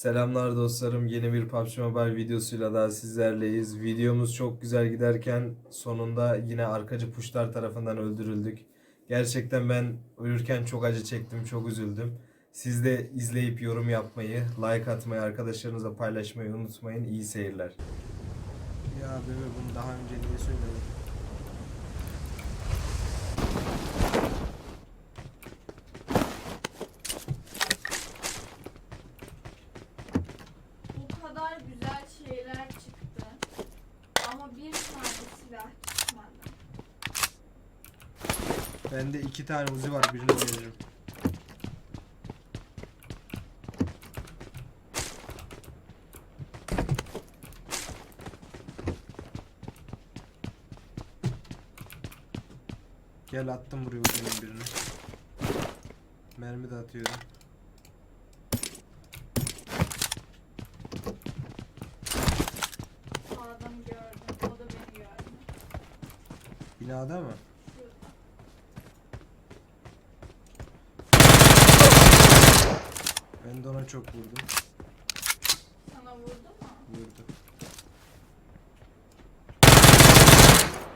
Selamlar dostlarım. Yeni bir PUBG Mobile videosuyla daha sizlerleyiz. Videomuz çok güzel giderken sonunda yine arkacı puşlar tarafından öldürüldük. Gerçekten ben ölürken çok acı çektim, çok üzüldüm. Siz de izleyip yorum yapmayı, like atmayı, arkadaşlarınızla paylaşmayı unutmayın. İyi seyirler. Ya bebe bunu daha önce niye söyledin? Bu kadar güzel şeyler çıktı. Ama bir tane silah çıkmadı. Bende iki tane uzi var birini veririm. Gel attım buraya uzunun birini. Mermi de atıyorum. O adamı gördüm. O da beni gördü. Binada mı? Ben de ona çok vurdum. Sana vurdu mu? Vurdu.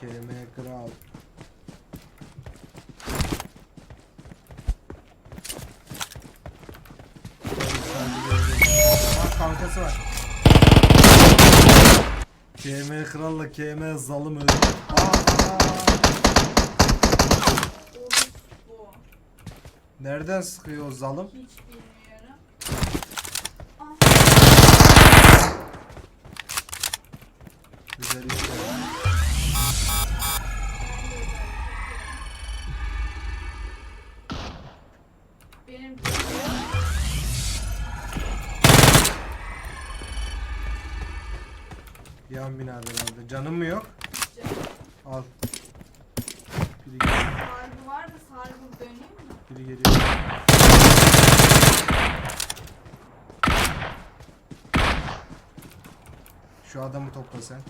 KM Kral. Kankası var. KM Kral'la KM Zalım öldü. Nereden sıkıyor o zalım? Hiç bilmiyorum. Güzel işte. Yan binada herhalde. Canım mı yok? Al. Biri geliyor. Sargı var da sargı döneyim mi? Biri geliyor. Şu adamı topla sen.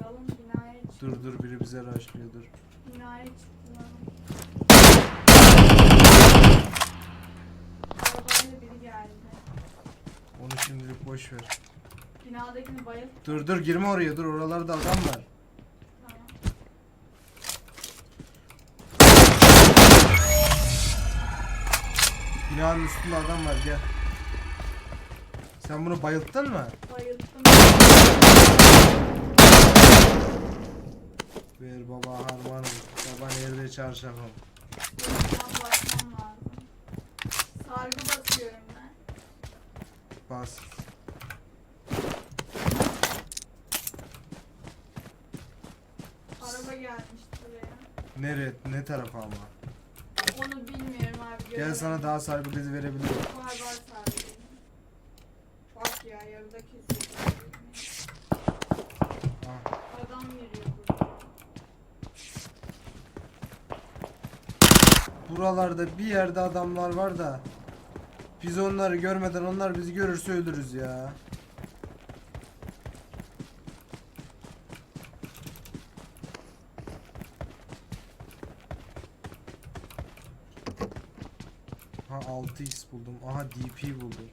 Zalım binaya çıktı. Dur dur biri bize rushlıyor dur. Binaya çıktı lan. Arabayla biri geldi. Onu şimdilik boş ver. Binadakini bayıl. Dur dur girme oraya dur oralarda adam var. Tamam. Binanın üstünde adam var gel. Sen bunu bayılttın mı? Bayıldım. Ver baba harman Baba nerede çarşafım? Buradan bakmam lazım. Sargı basıyorum ben. Bas. Araba gelmişti buraya. Nere ne tarafa ama? Onu bilmiyorum abi. Gel sana daha sargı bezi verebilirim. Var var sargı. Bak ya yarıda kesiyor. Ah. Adam yürüyor burada. Buralarda bir yerde adamlar var da biz onları görmeden onlar bizi görürse ölürüz ya. Ha 6x buldum. Aha DP buldum.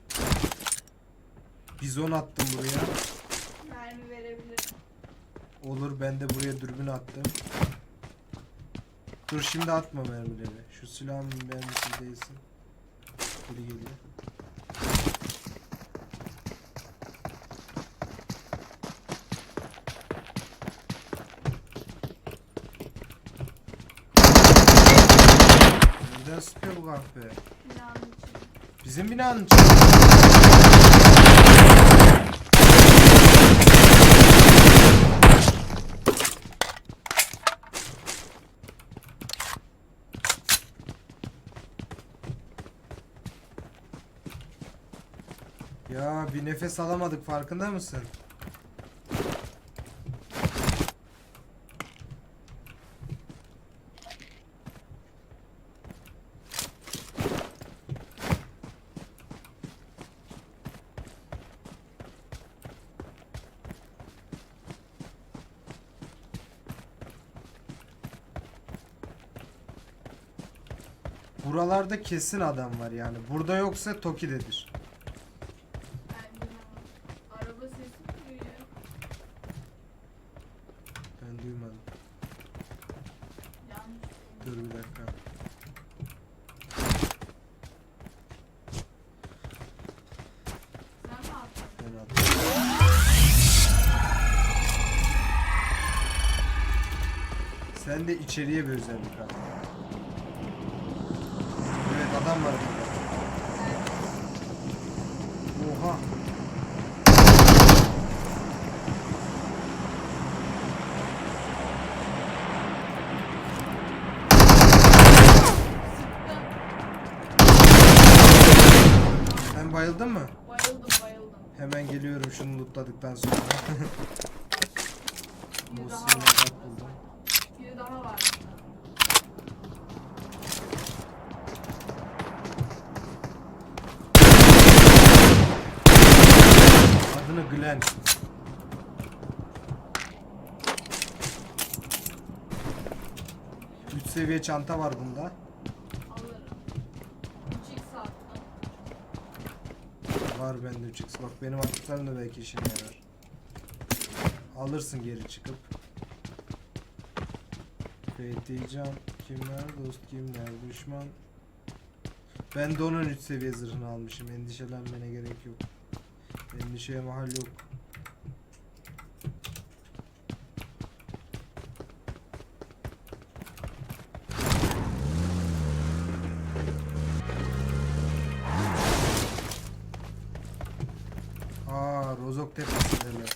Bizon attım buraya. Mermi verebilirim. Olur ben de buraya dürbün attım. Dur şimdi atma mermileri. Şu silahın mermisi değilsin. Biri geliyor. Nereden sıkıyor bu kahpe? Bizim binanın içinde. Ya bir nefes alamadık farkında mısın? Buralarda kesin adam var yani. Burada yoksa Toki'dedir. Dur bir dakika. Sen de içeriye bir özellik al. Evet adam var burada. Oha. Sen bayıldın mı? Bayıldım bayıldım. Hemen geliyorum şunu lootladıktan sonra. Biri daha Muhsin'e var. bak buldum. Biri daha var. Adını Glenn. Üç seviye çanta var bunda. Var bende 3x. Bak benim attıklarım da belki işine yarar. Alırsın geri çıkıp. Fethican kimler dost kimler düşman. Ben de onun 3 seviye zırhını almışım. Endişelenmene gerek yok. Endişeye mahal yok. Aa, Rozok tepesindeler.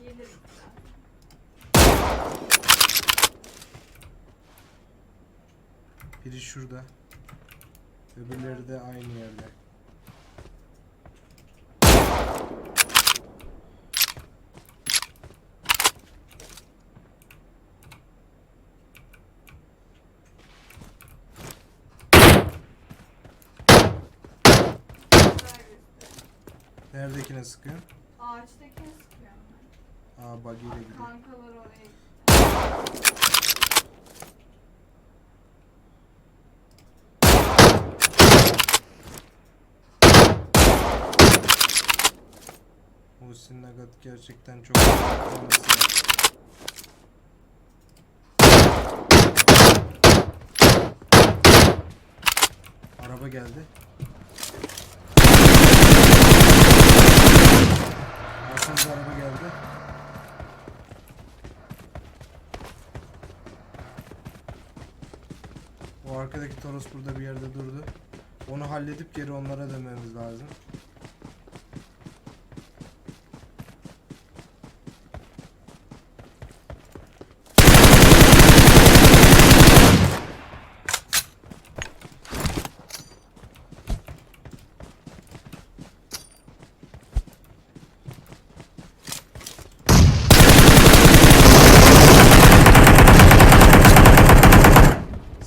Gelirim. Biri şurada. Öbürleri de aynı yerde. Güzel gösteriyor. Neredekine sıkıyor? Ağaçtakini sıkıyorum ben. Aa buggy ile gidiyor. Kankalar oraya. Muhsin Nagat gerçekten çok. Araba geldi. Arkamda araba geldi. O arkadaki Toros burada bir yerde durdu. Onu halledip geri onlara dönmemiz lazım.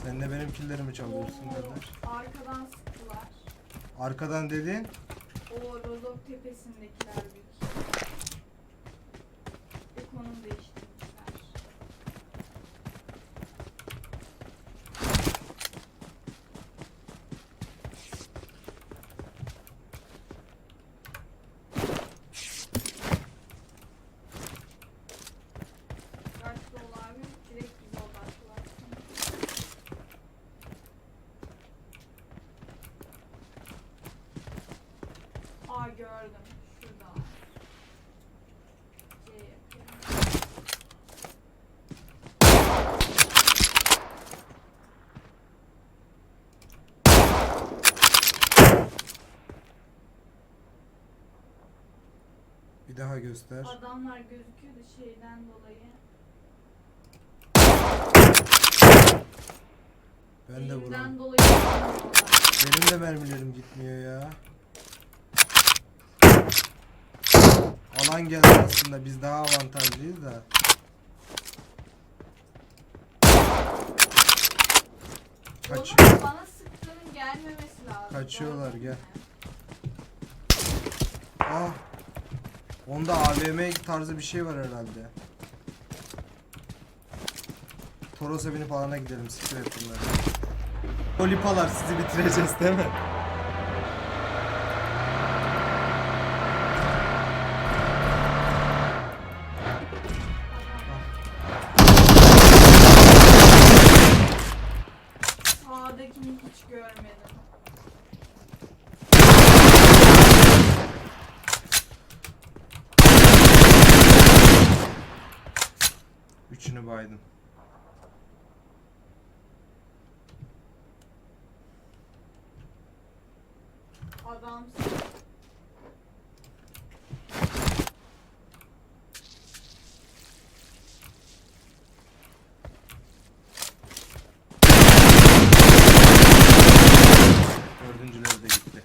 Sen de benim killerimi çalıyorsun Oo, kardeş. Arkadan sıktılar. Arkadan dediğin O Rozok tepesindekiler büyük. Bir konum değiştirmişler. Dikkatli ol abi. Direkt bize odaklarsın. Aa gördüm. Şurada. C yapıyorum. Bir daha göster. Adamlar gözüküyor da şeyden dolayı. Ben de vururum. Elimden dolayı. Benim de mermilerim gitmiyor ya. Alan geldi aslında biz daha avantajlıyız da. Kaç Onun bana sıktığın gelmemesi lazım. Kaçıyorlar, gel. Ah. Onda AVM tarzı bir şey var herhalde. Toros'a binip alana gidelim. Siktir et bunları. Olipalar sizi bitireceğiz değil mi? Sağdakini hiç görmedim. Üçünü baydım. Adamsın. Dördüncüleri de gitti.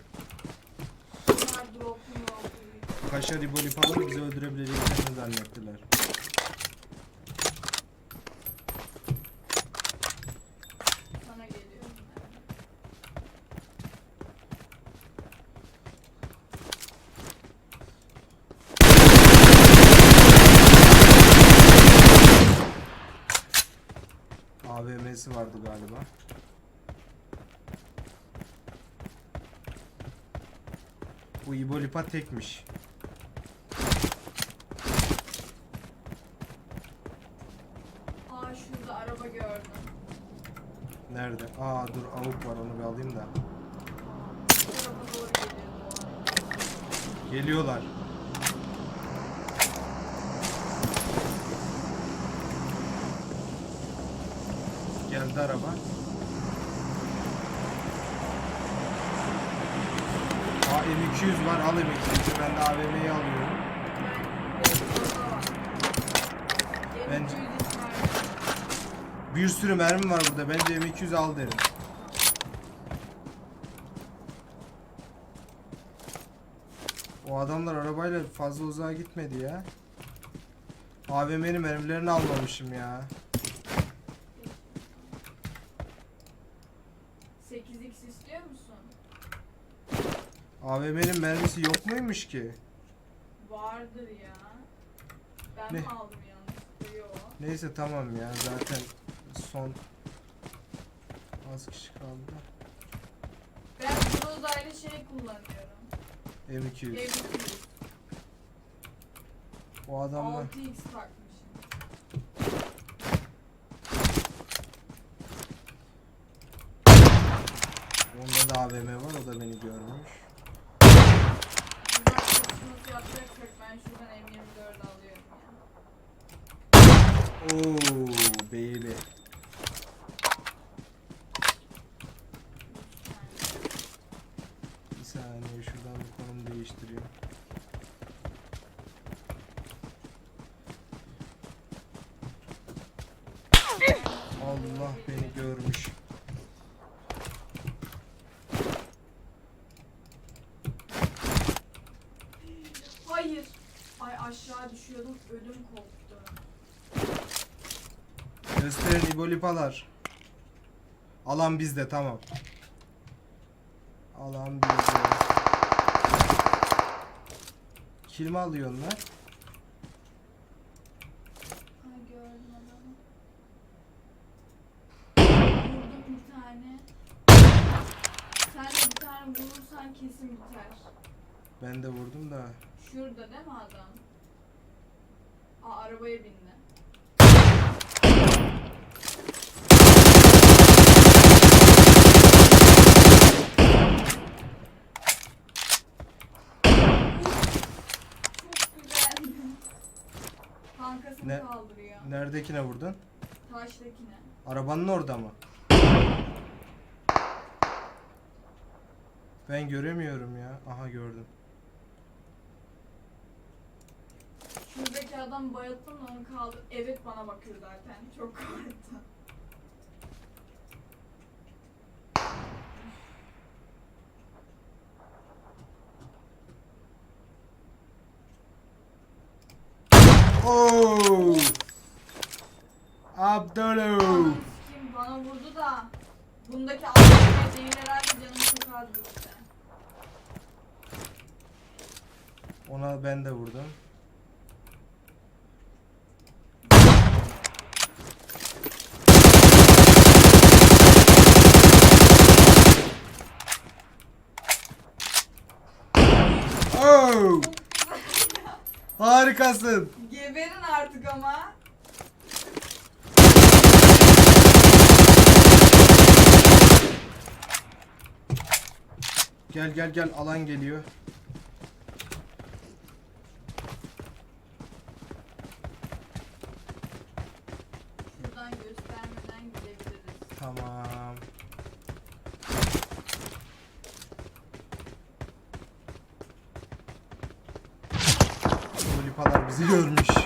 Kaşar İbolipalar bizi öldürebileceklerini zannettiler. Sana geliyor. AVM'si vardı galiba. Bu İbolipa tekmiş. Aa şurada araba gördüm. Nerede? Aa dur avuk var onu bir alayım da. Geliyorlar. Geldi araba. Aa M200 var al M200'ü ben de AVM'yi alıyorum. Ben... Bence- Bir sürü mermi var burada bence M200 al derim. O adamlar arabayla fazla uzağa gitmedi ya. AVM'nin mermilerini almamışım ya. AVM'nin mermisi yok muymuş ki? Vardır ya. Ben Ne? mi aldım yanlışlıkla? Yok. Neyse tamam ya zaten son az kişi kaldı. Ben Groza'yla şey kullanıyorum. M200. M200. O adamlar 6x takmışım. onda da AVM var o da beni görmüş. Güzel çalışması yapacaksak ben şuradan M24 alıyorum ya. Oo baby. Bir saniye şuradan bir konum değiştireyim. Allah beni görmüş. Hayır. Ay aşağı düşüyordum ödüm koptu. Gösterin İbolipalar. Alan bizde tamam. Alan bizde. Kill mi bir tane vurursan kesin biter. Ben de vurdum da. Şurada değil mi adam? Aa arabaya bindi. Çok güzel. Kankasını Ne- kaldırıyor. Neredekine vurdun? Taştakine. Arabanın orada mı? Ben göremiyorum ya. Aha gördüm. Şuradaki adam bayılttım da onu kaldır. Evet bana bakıyor zaten. Çok korktum. Oo! Kim bana vurdu da bundaki AVM değil herhalde canım çok az gitti. Ona ben de vurdum. Oh! Harikasın. Geberin artık ama. Gel gel gel alan geliyor. Şuradan göstermeden gidebiliriz. Tamam. Lolipalar bizi görmüş.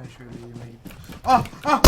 Hafiften şöyle yeme git. Ah ah!